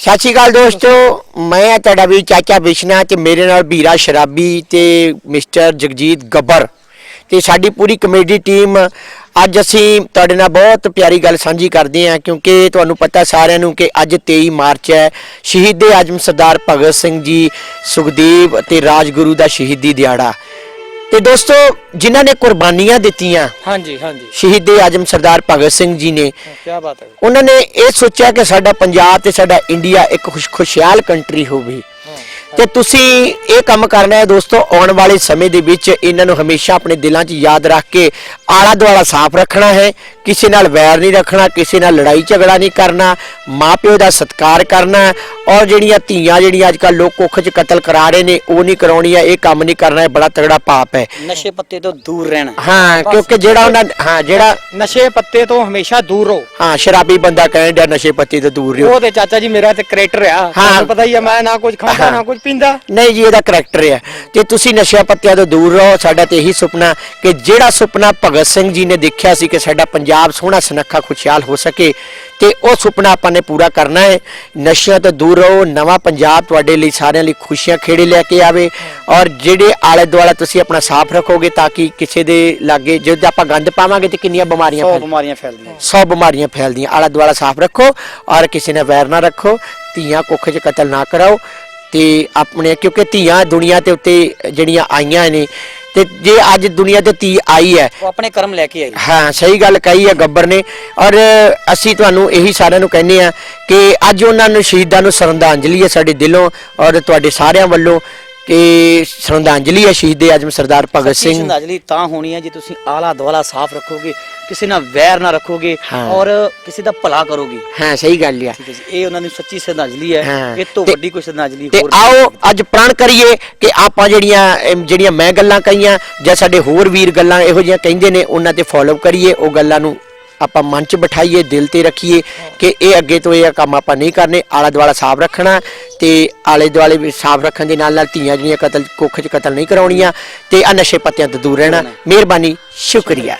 ਸਤਿ ਸ਼੍ਰੀ ਅਕਾਲ ਦੋਸਤੋ, ਮੈਂ ਤੁਹਾਡਾ ਵੀ ਚਾਚਾ ਬਿਸ਼ਨਾ ਤੇ ਮੇਰੇ ਨਾਲ ਵੀਰਾ ਸ਼ਰਾਬੀ ਤੇ ਮਿਸਟਰ ਜਗਜੀਤ ਗੱਬਰ ਤੇ ਸਾਡੀ ਪੂਰੀ ਕਮੇਡੀ ਟੀਮ ਅੱਜ ਅਸੀਂ ਤੁਹਾਡੇ ਨਾਲ ਬਹੁਤ ਪਿਆਰੀ ਗੱਲ ਸਾਂਝੀ ਕਰਦੇ ਹਾਂ ਕਿਉਂਕਿ ਤੁਹਾਨੂੰ ਪਤਾ ਸਾਰਿਆਂ ਨੂੰ ਕਿ ਅੱਜ 23 ਮਾਰਚ ਹੈ, ਸ਼ਹੀਦ ਆਜਮ ਸਰਦਾਰ ਭਗਤ ਸਿੰਘ ਜੀ ਸੁਖਦੇਵ ਤੇ ਰਾਜਗੁਰੂ ਦਾ ਸ਼ਹੀਦੀ ਦਿਹਾੜਾ। ਤੇ ਦੋਸਤੋ ਜਿਨ੍ਹਾਂ ਨੇ ਕੁਰਬਾਨੀਆਂ ਦਿੱਤੀਆਂ ਹਾਂਜੀ ਹਾਂਜੀ। ਸ਼ਹੀਦ ਆਜਮ ਸਰਦਾਰ ਭਗਤ ਸਿੰਘ ਜੀ ਨੇ ਕੀ ਬਾਤ ਹੈ। ਉਹਨਾਂ ਨੇ ਇਹ ਸੋਚਿਆ ਕਿ ਸਾਡਾ ਪੰਜਾਬ ਤੇ ਸਾਡਾ ਇੰਡੀਆ ਇੱਕ ਖੁਸ਼ ਖੁਸ਼ਹਾਲ ਕੰਟਰੀ ਹੋਵੇ। ਤੇ ਤੁਸੀਂ ਇਹ ਕੰਮ ਕਰਨਾ ਹੈ ਦੋਸਤੋ ਆਉਣ ਵਾਲੇ ਸਮੇਂ ਦੇ ਵਿੱਚ ਇਹਨਾਂ ਨੂੰ ਹਮੇਸ਼ਾ ਆਪਣੇ ਦਿਲਾਂ 'ਚ ਯਾਦ ਰੱਖ ਕੇ ਆਲਾ ਦੁਆਲਾ ਸਾਫ਼ ਰੱਖਣਾ ਹੈ ਕਿਸੇ ਨਾਲ ਵੈਰ ਨਹੀਂ ਰੱਖਣਾ ਕਿਸੇ ਨਾਲ ਲੜਾਈ ਝਗੜਾ ਨਹੀਂ ਕਰਨਾ ਮਾਪਿਓ ਦਾ ਸਤਿਕਾਰ ਕਰਨਾ ਹੈ ਔਰ ਜਿਹੜੀਆਂ ਧੀਆਂ ਜਿਹੜੀਆਂ ਅੱਜ ਕੱਲ ਲੋਕ ਕੁੱਖ 'ਚ ਕਤਲ ਕਰਾ ਰਹੇ ਨੇ ਉਹ ਨਹੀਂ ਕਰਾਉਣੀਆਂ ਇਹ ਕੰਮ ਨਹੀਂ ਕਰਨਾ ਇਹ ਬੜਾ ਤਗੜਾ ਪਾਪ ਹੈ। ਨਸ਼ੇ ਪੱਤੇ ਤੋਂ ਦੂਰ ਰਹਿਣਾ। ਹਾਂ ਕਿਉਂਕਿ ਜਿਹੜਾ ਉਹਨਾਂ ਹਾਂ ਜਿਹੜਾ ਨਸ਼ੇ ਪੱਤੇ ਤੋਂ ਹਮੇਸ਼ਾ ਦੂਰ ਰਹੋ। ਹਾਂ ਸ਼ਰਾਬੀ ਬੰਦਾ ਕਹਿਣ ਡਿਆ ਨਸ਼ੇ ਪੱਤੇ ਤੋਂ ਦੂਰ ਰਹੋ। ਉਹ ਤੇ ਚਾਚਾ ਜੀ ਮੇਰਾ ਤੇ ਕਰੈਕਟਰ ਆ। ਤੁਹਾਨੂੰ ਪਤਾ ਹੀ ਆ ਮੈਂ ਨਾ ਕੁਝ ਖਾਂਦਾ ਨਾ ਕੁਝ ਪੀਂਦਾ। ਨਹੀਂ ਜੀ ਇਹਦਾ ਕਰੈਕਟਰ ਹੈ ਤੇ ਤੁਸੀਂ ਨਸ਼ਿਆਂ ਪੱਤਿਆਂ ਤੋਂ ਦੂਰ ਰਹੋ ਸਾਡਾ ਤੇ ਇਹੀ ਸੁਪਨਾ ਕਿ ਜਿਹੜਾ ਸੁਪਨਾ ਭਗਤ ਸਿੰਘ ਜੀ ਨੇ ਦੇਖਿਆ ਸੀ ਕਿ ਸਾਡਾ ਪੰਜਾਬ ਸੋਹਣਾ ਸੁਨੱਖਾ ਖੁਸ਼ਹਾਲ ਹੋ ਸਕੇ ਤੇ ਉਹ ਸੁਪਨਾ ਆਪਾਂ ਨੇ ਪੂਰਾ ਕਰਨਾ ਹੈ। ਨਸ਼ਿਆਂ ਤੋਂ ਦੂਰ ਰਹੋ ਨਵਾਂ ਪੰਜਾਬ ਤੁਹਾਡੇ ਲਈ ਸਾਰਿਆਂ ਲਈ ਖੁਸ਼ੀਆਂ ਖੇੜੇ ਲੈ ਕੇ ਆਵੇ ਔਰ ਜਿਹੜੇ ਆਲੇ ਦੁਆਲੇ ਤੁਸੀਂ ਆਪਣਾ ਸਾਫ਼ ਰੱਖੋਗੇ ਤਾਂ ਕਿ ਕਿਸੇ ਦੇ ਲਾਗੇ ਜਦੋਂ ਆਪਾਂ ਗੰਦ ਪਾਵਾਂਗੇ ਤੇ ਕਿੰਨੀਆਂ ਬਿਮਾਰੀਆਂ 100 ਫੈਲ ਬਿਮਾਰੀਆਂ ਫੈਲਦੀਆਂ। ਸੌ ਬਿਮਾਰੀਆਂ ਫੈਲਦੀਆਂ। ਆਲਾ ਦੁਆਲਾ ਸਾਫ਼ ਰੱਖੋ ਔਰ ਕਿਸੇ ਨਾਲ ਵੈਰ ਨਾ ਰੱਖੋ। ਧੀਆਂ ਕੁੱਖ 'ਚ ਕਤਲ ਨਾ ਕਰਾਓ ਤੇ ਆਪਣੇ ਕਿਉਂਕਿ ਧੀਆਂ ਦੁਨੀਆ ਤੇ ਉੱਤੇ ਜਿਹੜੀਆਂ ਆਈਆਂ ਨੇ ਤੇ ਜੇ ਅੱਜ ਦੁਨੀਆ ਤੇ ਧੀ ਆਈ ਹੈ ਉਹ ਆਪਣੇ ਕਰਮ ਲੈ ਕੇ ਆਈ। ਹਾਂ ਸਹੀ ਗੱਲ ਕਹੀ ਹੈ ਗੱਬਰ ਨੇ। ਔਰ ਅਸੀਂ ਤੁਹਾਨੂੰ ਇਹੀ ਸਾਰਿਆਂ ਨੂੰ ਕਹਿੰਦੇ ਆ ਕਿ ਅੱਜ ਉਹਨਾਂ ਨੂੰ ਸ਼ਹੀਦਾਂ ਨੂੰ ਸ਼ਰਧਾਂਜਲੀ ਹੈ ਸਾਡੇ ਦਿਲੋਂ ਔਰ ਤੁਹਾਡੇ ਸਾਰਿਆਂ ਵੱਲੋਂ ਕਿ ਸ਼ਰਧਾਂਜਲੀ ਹੈ ਸ਼ਹੀਦ ਆਜਮ ਸਰਦਾਰ ਭਗਤ ਸਿੰਘ। ਸ਼ਰਧਾਂਜਲੀ ਤਾਂ ਹੋਣੀ ਹੈ ਜੇ ਤੁਸੀਂ ਆਲਾ ਦੁਆਲਾ ਸਾਫ਼ ਰੱਖੋਗੇ। ਕਿਸੇ ਨਾਲ ਵੈਰ ਨਾ ਰੱਖੋਗੇ। ਔਰ ਕਿਸੇ ਦਾ ਭਲਾ ਕਰੋਗੇ। ਹਾਂ ਸਹੀ ਗੱਲ ਆ। ਠੀਕ ਹੈ ਜੀ। ਇਹ ਉਹਨਾਂ ਦੀ ਸੱਚੀ ਸ਼ਰਧਾਂਜਲੀ ਹੈ। ਇਹ ਤੋਂ ਵੱਡੀ ਕੋਈ ਸ਼ਰਧਾਂਜਲੀ ਹੋਰ ਆਓ ਅੱਜ ਪ੍ਰਣ ਕਰੀਏ ਕਿ ਆਪਾਂ ਜਿਹੜੀਆਂ ਜਿਹੜੀਆਂ ਮੈਂ ਗੱਲਾਂ ਕਹੀਆਂ ਜਾਂ ਸਾਡੇ ਹੋਰ ਵੀਰ ਗੱਲਾਂ ਇਹੋ ਜਿਹੀਆਂ ਕਹਿੰਦੇ ਨੇ ਉਹਨਾਂ ਤੇ ਫੋਲੋ ਕਰੀਏ। ਉਹ ਗੱਲਾਂ ਨੂੰ ਆਪਾਂ ਮਨ 'ਚ ਬਿਠਾਈਏ ਦਿਲ ਤੇ ਰੱਖੀਏ ਕਿ ਇਹ ਅੱਗੇ ਤੋਂ ਇਹ ਕੰਮ ਆਪਾਂ ਨਹੀਂ ਕਰਨੇ। ਆਲਾ ਦੁਆਲਾ ਸਾਫ਼ ਰੱਖਣਾ ਤੇ ਆਲੇ ਦੁਆਲੇ ਵੀ ਸਾਫ਼ ਰੱਖਣ ਦੇ ਨਾਲ ਨਾਲ ਧੀਆਂ ਜਿਹੜੀਆਂ ਕਤਲ ਕੁੱਖ 'ਚ ਕਤਲ ਨਹੀਂ ਕਰਾਉਣੀਆਂ ਤੇ ਆ ਨਸ਼ੇ ਪੱਤਿਆਂ ਤੋਂ ਦੂਰ ਰਹਿਣਾ। ਮਿਹਰਬਾਨੀ ਸ਼ੁਕਰੀਆ।